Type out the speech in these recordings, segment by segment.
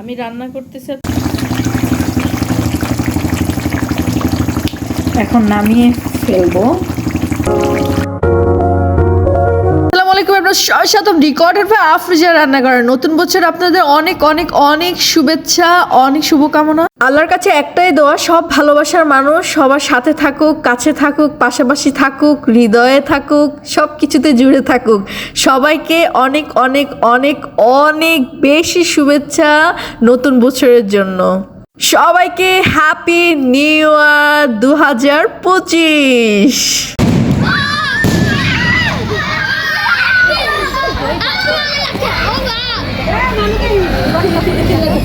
আমি রান্না করতেছি এখন নামিয়ে ফেলব। আলাইকুম আপনার সাথে রেকর্ডের ভাই আফরিজা রান্না করার নতুন বছর আপনাদের অনেক অনেক অনেক শুভেচ্ছা, অনেক শুভকামনা। আল্লাহর কাছে একটাই দোয়া, সব ভালোবাসার মানুষ সবার সাথে থাকুক, কাছে থাকুক, পাশাপাশি থাকুক, হৃদয়ে থাকুক সব কিছুতে জুড়ে থাকুক। সবাইকে অনেক অনেক অনেক অনেক বেশি শুভেচ্ছা নতুন বছরের জন্য। সবাইকে হ্যাপি নিউ ইয়ার দু হাজার পঁচিশ।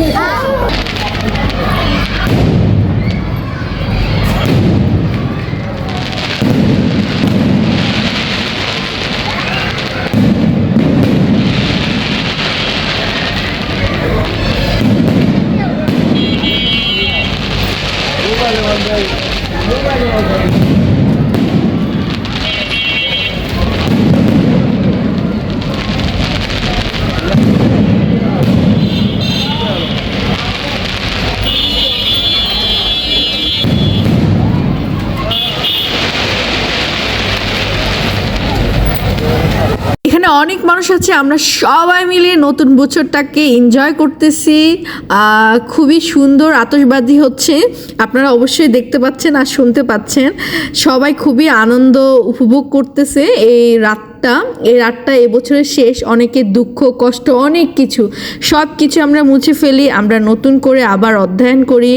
嗯好的好的嗯好的嗯好 আছে আমরা সবাই মিলে নতুন বছরটাকে এনজয় করতেছি। খুবই সুন্দর আতশবাজি হচ্ছে। আপনারা অবশ্যই দেখতে পাচ্ছেন আর শুনতে পাচ্ছেন। সবাই খুবই আনন্দ উপভোগ করতেছে এই রাতটা। এই রাতটা এবছরের শেষ অনেকের দুঃখ, কষ্ট, অনেক কিছু সব কিছু আমরা মুছে ফেলি। আমরা নতুন করে আবার অধ্যয়ন করি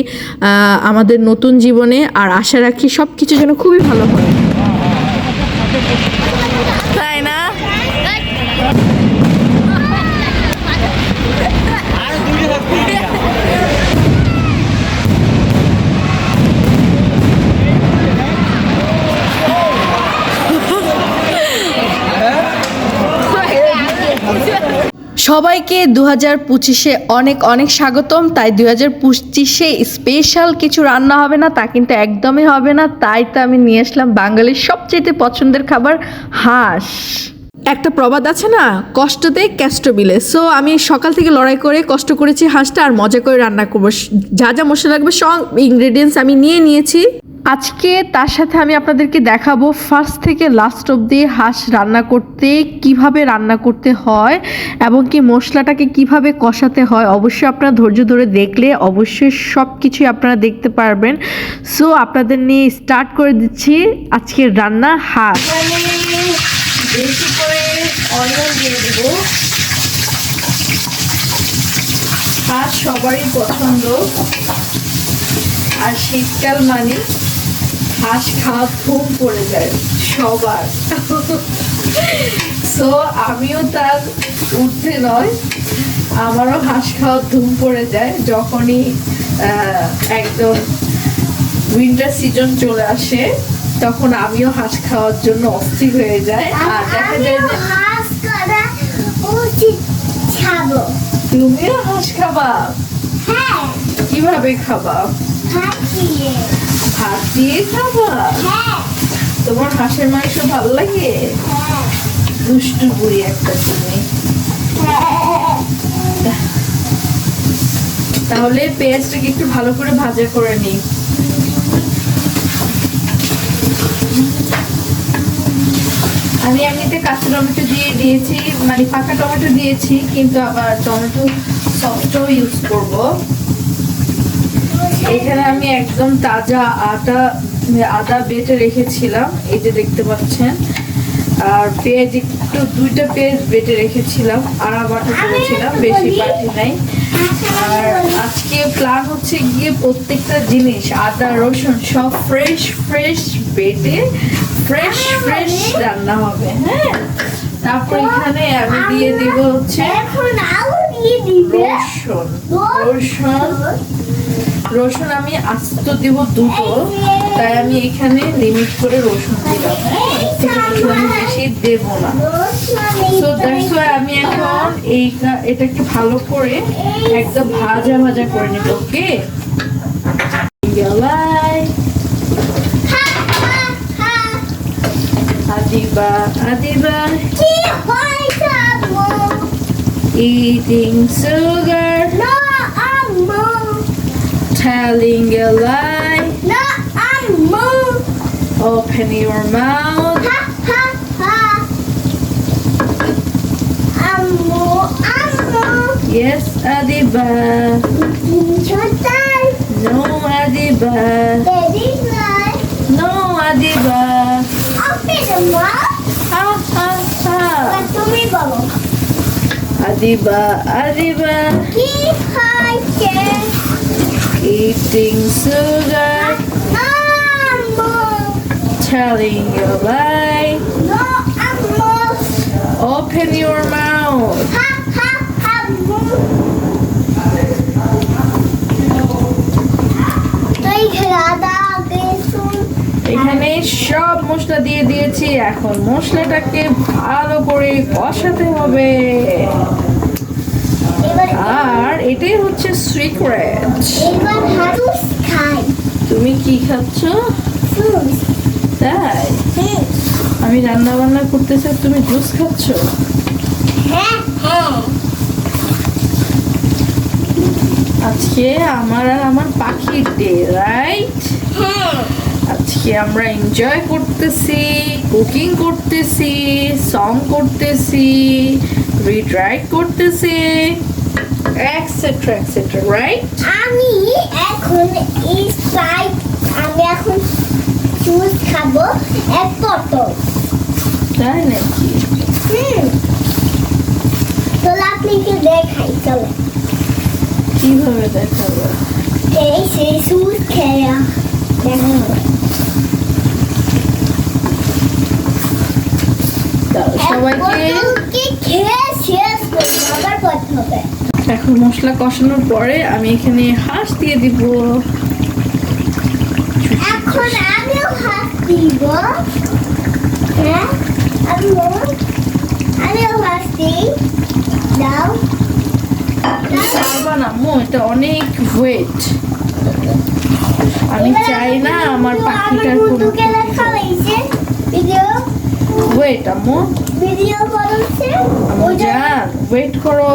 আমাদের নতুন জীবনে। আর আশা রাখি সব কিছু যেন খুবই ভালো হয়। সবাইকে দু হাজার পঁচিশে অনেক অনেক স্বাগতম। তাই দু হাজার পঁচিশে স্পেশাল কিছু রান্না হবে না, তা কিন্তু একদমই হবে না। তাই তো আমি নিয়ে আসলাম বাঙালির সবচেয়ে পছন্দের খাবার, হাঁস। একটা প্রবাদ আছে না কষ্টতে ক্যাস্ট বিলে। সো আমি সকাল থেকে লড়াই করে কষ্ট করেছি হাঁসটা, আর মজা করে রান্না করব। যা যা মশলা লাগবে সব ইনগ্রেডিয়েন্টস আমি নিয়ে নিয়েছি। আজকে তার সাথে আমি আপনাদেরকে দেখাবো ফার্স্ট থেকে লাস্ট অবধি হাঁস রান্না করতে, কীভাবে রান্না করতে হয় এবং কি মশলাটাকে কীভাবে কষাতে হয়, অবশ্যই আপনারা ধৈর্য ধরে দেখলে অবশ্যই সব কিছুই আপনারা দেখতে পারবেন। সো আপনাদের নিয়ে স্টার্ট করে দিচ্ছি আজকের রান্না হাঁস। অনিয়ন হাঁস সবারই পছন্দ। আর শীতকাল মানে হাঁস খাওয়া ঘুম পড়ে যায় সবার। সো আমিও তার উঠতে নয় আমারও হাঁস খাওয়ার ধুম পড়ে যায় যখনই একদম উইন্টার সিজন চলে আসে তখন আমিও হাঁস খাওয়ার জন্য অস্থির হয়ে যায় আর দেখা যায় তুমিও হাঁস খাবা? হ্যাঁ। কীভাবে খাবা? দিয়ে খাবা তোমার হাঁসের মাংস ভালো লাগে? দুষ্টু বুড়ি একটা তুমি তাহলে পেঁয়াজটাকে একটু ভালো করে ভাজা করে নিই। আমি এমনিতে কাঁচা টমেটো দিয়ে দিয়েছি মানে পাকা টমেটো দিয়েছি, কিন্তু আবার টমেটো সসটাও ইউজ করব। এখানে আমি একদম তাজা আটা আদা বেটে রেখেছিলাম এই যে দেখতে পাচ্ছেন। আর পেঁয়াজ একটু দুইটা পেঁয়াজ বেটে রেখেছিলাম আর বাটা করেছিলাম বেশি বাটি নাই। আর আজকে প্ল্যান হচ্ছে গিয়ে প্রত্যেকটা জিনিস আদা রসুন সব ফ্রেশ ফ্রেশ বেটে ফ্রেশ ফ্রেশ রান্না হবে হ্যাঁ? তারপর এখানে আমি দিয়ে দেব হচ্ছে রসুন রসুন। রসুন আমি আস্ত দিব দুটো তাই আমি এখানে লিমিট করে রসুন দিলাম। আমি বেশি দেব না। তো ওয়াই আমি এখন এইটা এটাকে ভালো করে একদম ভাজা ভাজা করে নেব ওকে? আদিবা আদিবা। eating sugar না telling a lie. No, I'm moved. Open your mouth. Ha ha ha. I'm moved. I'm moved. Yes, Adiba. Should die. No, Adiba. Daddy lie. No, Adiba. Open the mouth. Ha ha ha. But to me, Baba. Adiba, Adiba. Keep hiding. Eating sugar. Telling a lie. Open your mouth. এখানে সব মশলা দিয়ে দিয়েছি এখন মশলাটাকে ভালো করে কষাতে হবে আর এটাই হচ্ছে সিক্রেট তুমি কি খাচ্ছ? তাই? হুম আমি রান্না বান্না করতেছি আর তুমি জুস খাচ্ছ? হ্যাঁ হ্যাঁ। আজকে আমার আর আমার পাখির ডে রাইট হ্যাঁ। আজকে আমরা এনজয় করতেছি কুকিং করতেছি সং করতেছি রিড রাইট করতেছি। এক্সেট্রা এক্সেট্রা রাইট আমি এখন এই স্প্রাইট আমি এখন জুস খাব এক বোতল তাই নাকি? হুম। চলো আপনাকে দেখাই চলো। কীভাবে দেখাবো? এই সেই জুস খেয়া দেখো। দাও, সবাইকে কি খেয়ে শেষ করব আবার করতে হবে। এখন মশলা কষানোর পরে আমি এখানে হাঁস দিয়ে দিব। এখন আমিও হাত দিব। হ্যাঁ? আমিও আমিও হাত দিই। দাও। দাও। পারবা না আম্মু এটা অনেক ওয়েট আমি চাই না আমার পাখিটার কোনো ওয়েট আম্মু। ভিডিও করেছে। আম্মু ওয়েট করো।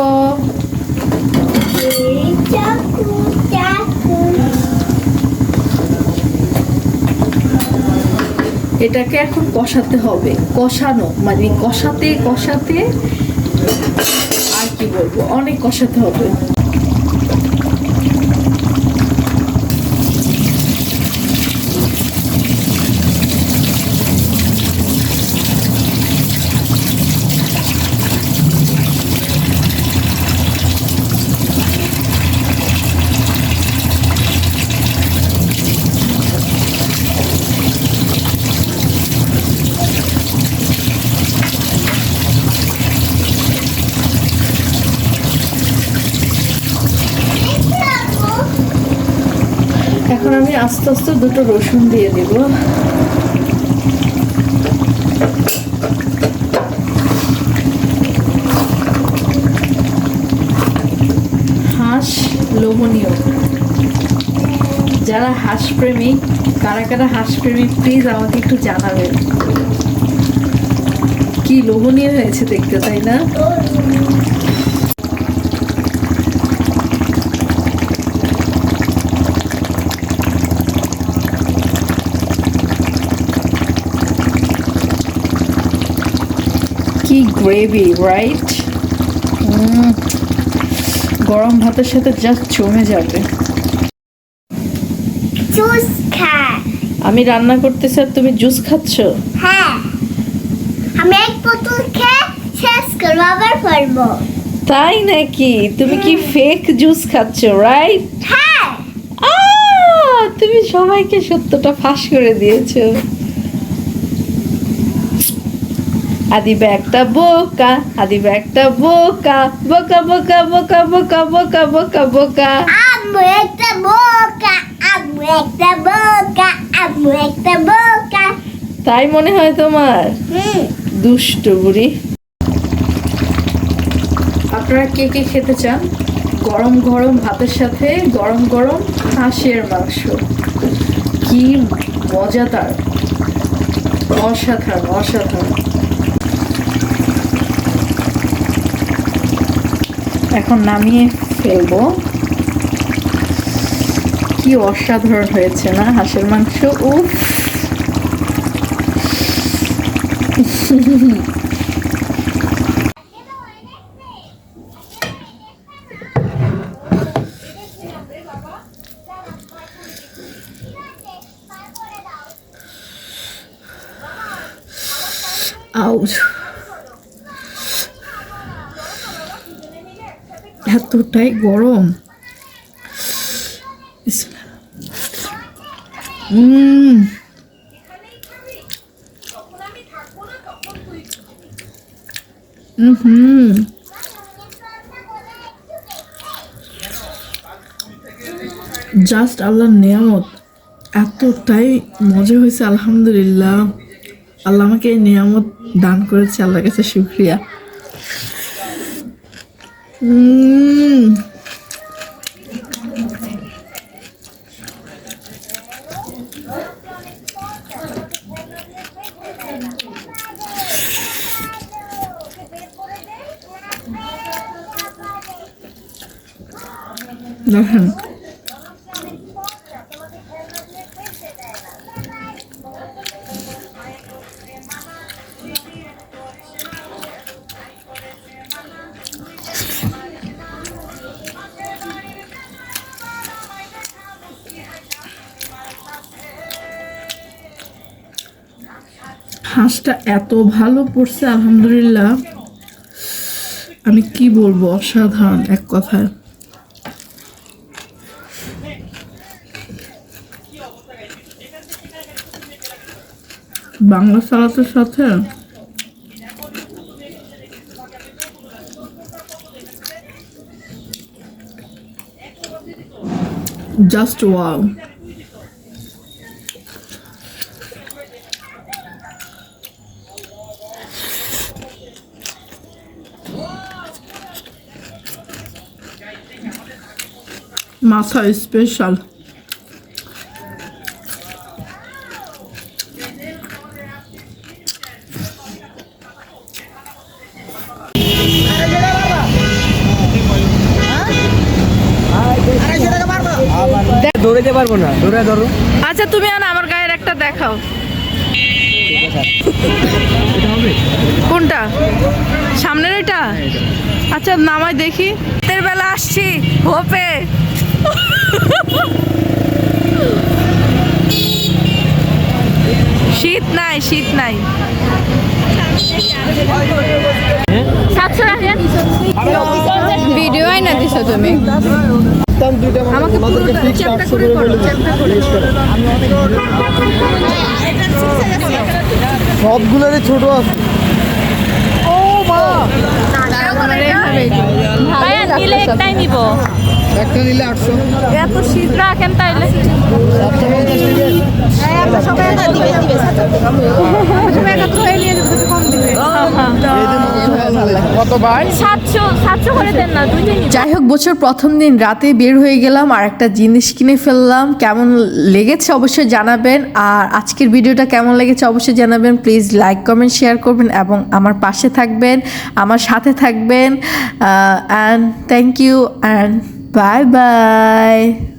এটাকে এখন কষাতে হবে। কষানো মানে কষাতে কষাতে আর কি বলব? অনেক কষাতে হবে। এখন আমি আস্তে আস্তে দুটো রসুন দিয়ে দেব। হাঁস লোভনীয়। যারা হাঁস প্রেমিক কারা কারা হাঁস প্রেমিক প্লিজ আমাকে একটু জানাবেন। কি লোভনীয় হয়েছে দেখতে, তাই না? কি গ্রেভি রাইট গরম ভাতের সাথে জাস্ট জমে যাবে। আমি রান্না করতেছি আর তুমি জুস খাচ্ছ? হ্যাঁ। আমি এক বোতল খেয়ে শেষ করব আবার পড়ব তাই নাকি? তুমি কি ফেক জুস খাচ্ছ রাইট হ্যাঁ। তুমি সবাইকে সত্যটা ফাঁস করে দিয়েছ। আদিবা একটা বোকা আদিবা একটা বোকা বোকা বোকা বোকা বোকা বোকা বোকা বোকা। আম্মু একটা বোকা আম্মু একটা বোকা আম্মু একটা বোকা। তাই মনে হয় তোমার? হুম। দুষ্ট বুড়ি। আপনারা কে কে খেতে চান? গরম গরম ভাতের সাথে গরম গরম হাঁসের মাংস। কি মজাদার। অসাধারণ অসাধারণ। এখন নামিয়ে ফেলব। কি অসাধারণ হয়েছে না হাঁসের মাংস? উফ। আউচ এতটাই গরম। হুম জাস্ট আল্লাহর নিয়ামত। এতটাই মজা হয়েছে, আলহামদুলিল্লাহ। আল্লাহ আমাকে এই নিয়ামত দান করেছে, আল্লাহর কাছে শুক্রিয়া। 嗯，嗯哼。হাঁসটা এত ভালো পড়ছে আলহামদুলিল্লাহ। আমি কি বলব, অসাধারণ, এক কথায়। বাংলা সালাতের সাথে জাস্ট ওয়াও মাথা স্পেশাল দৌড়াতে পারব না দৌড়ে ধরো। আচ্ছা তুমি আর আমার গায়ের একটা দেখাও। কোনটা? সামনের এটা আচ্ছা নামাই দেখি। রাতের বেলা আসছি হোপে। শীত নাই শীত নাই। ভিডিও আই না দিছো তুমি? আমাকে পুরোটা চ্যাপ্টা করে করো চ্যাপ্টা করে। সবগুলোরই ছোট আছে। ভাইয়া নিলে একটাই নিব। একটা নিলে আটশো। এত শীত রাখেন তাইলে? কত ভাই? সাতশো সাতশো করে দেন না দুইটাই নিব যাই হোক বছর প্রথম দিন রাতে বের হয়ে গেলাম আর একটা জিনিস কিনে ফেললাম। কেমন লেগেছে অবশ্যই জানাবেন আর আজকের ভিডিওটা কেমন লেগেছে অবশ্যই জানাবেন। প্লিজ লাইক কমেন্ট শেয়ার করবেন এবং আমার পাশে থাকবেন আমার সাথে থাকবেন and thank you and Bye-bye!